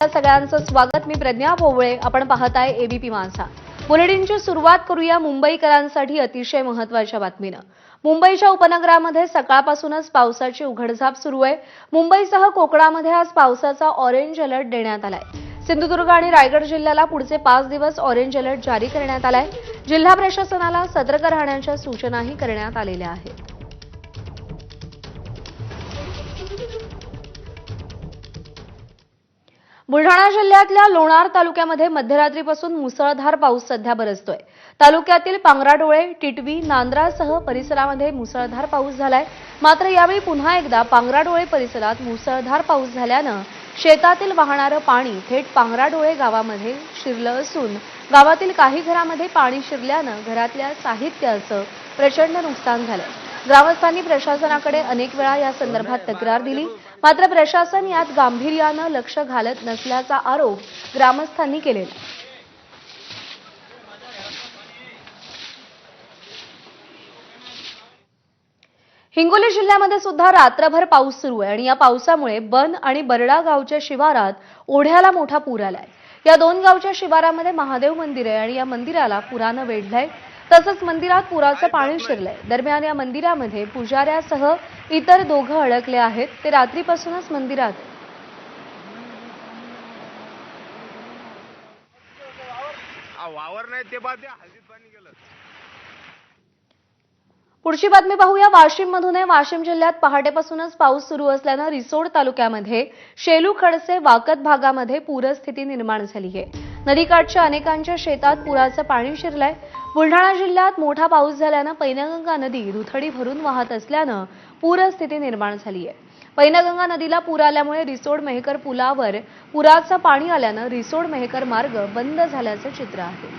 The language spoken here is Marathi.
सगळ्यांचं स्वागत. मी प्रज्ञा भोवळे आपण पाहताय एबीपी माझा बुलेटिनची सुरुवात करूया मुंबईकरांसाठी अतिशय महत्त्वाच्या बातमीनं. मुंबईच्या उपनगरामध्ये सकाळपासूनच पावसाची उघडझाप सुरू आहे. मुंबईसह कोकणामध्ये आज पावसाचा ऑरेंज अलर्ट देण्यात आलाय. सिंधुदुर्ग आणि रायगड जिल्ह्याला पुढचे पाच दिवस ऑरेंज अलर्ट जारी करण्यात आलाय. जिल्हा प्रशासनाला सतर्क राहण्याच्या सूचनाही करण्यात आलेल्या आहेत. बुलढाणा जिल्ह्यातल्या लोणार तालुक्यामध्ये मध्यरात्रीपासून मुसळधार पाऊस सध्या बरसतोय. तालुक्यातील पांगराडोळे टिटवी नांद्रासह परिसरामध्ये मुसळधार पाऊस झालाय. मात्र यावेळी पुन्हा एकदा पांगराडोळे परिसरात मुसळधार पाऊस झाल्यानं शेतातील वाहणारं पाणी थेट पांगराडोळे गावामध्ये शिरलं असून गावातील काही घरामध्ये पाणी शिरल्यानं घरातल्या साहित्याचं प्रचंड नुकसान झालंय ग्रामस्थांनी प्रशासनाकडे अनेक वेळा या संदर्भात तक्रार दिली. मात्र प्रशासन यात गांभीर्यानं लक्ष घालत नसल्याचा आरोप ग्रामस्थांनी केलेला हिंगोली जिल्ह्यामध्ये सुद्धा रात्रभर पाऊस सुरू आहे आणि या पावसामुळे बन आणि बरडा गावच्या शिवारात ओढ्याला मोठा पूर आलाय. या दोन गावच्या शिवारामध्ये महादेव मंदिर आहे आणि या मंदिराला पुरानं वेढलंय. तसंच मंदिरात पुराचं पाणी शिरलंय. दरम्यान या मंदिरामध्ये पुजाऱ्यासह इतर दोघं अडकले आहेत. ते रात्रीपासूनच मंदिरात वावर नाही ते पाणी गेलं. पुढची बातमी पाहूया. वाशिम मधून वाशिम जिल्ह्यात पहाटेपासूनच पाऊस सुरू असल्यानं रिसोड तालुक्यामध्ये शेलू खडसे वाकत भागामध्ये पूरस्थिती निर्माण झाली आहे. नदीकाठच्या अनेकांच्या शेतात पुराचं पाणी शिरलंय. बुलढाणा जिल्ह्यात मोठा पाऊस झाल्यानं पैनगंगा नदी दुथडी भरून वाहत असल्यानं पूरस्थिती निर्माण झाली आहे. पैनगंगा नदीला पूर आल्यामुळे रिसोड मेहकर पुलावर पुराचं पाणी आल्यानं रिसोड मेहकर मार्ग बंद झाल्याचं चित्र आहे.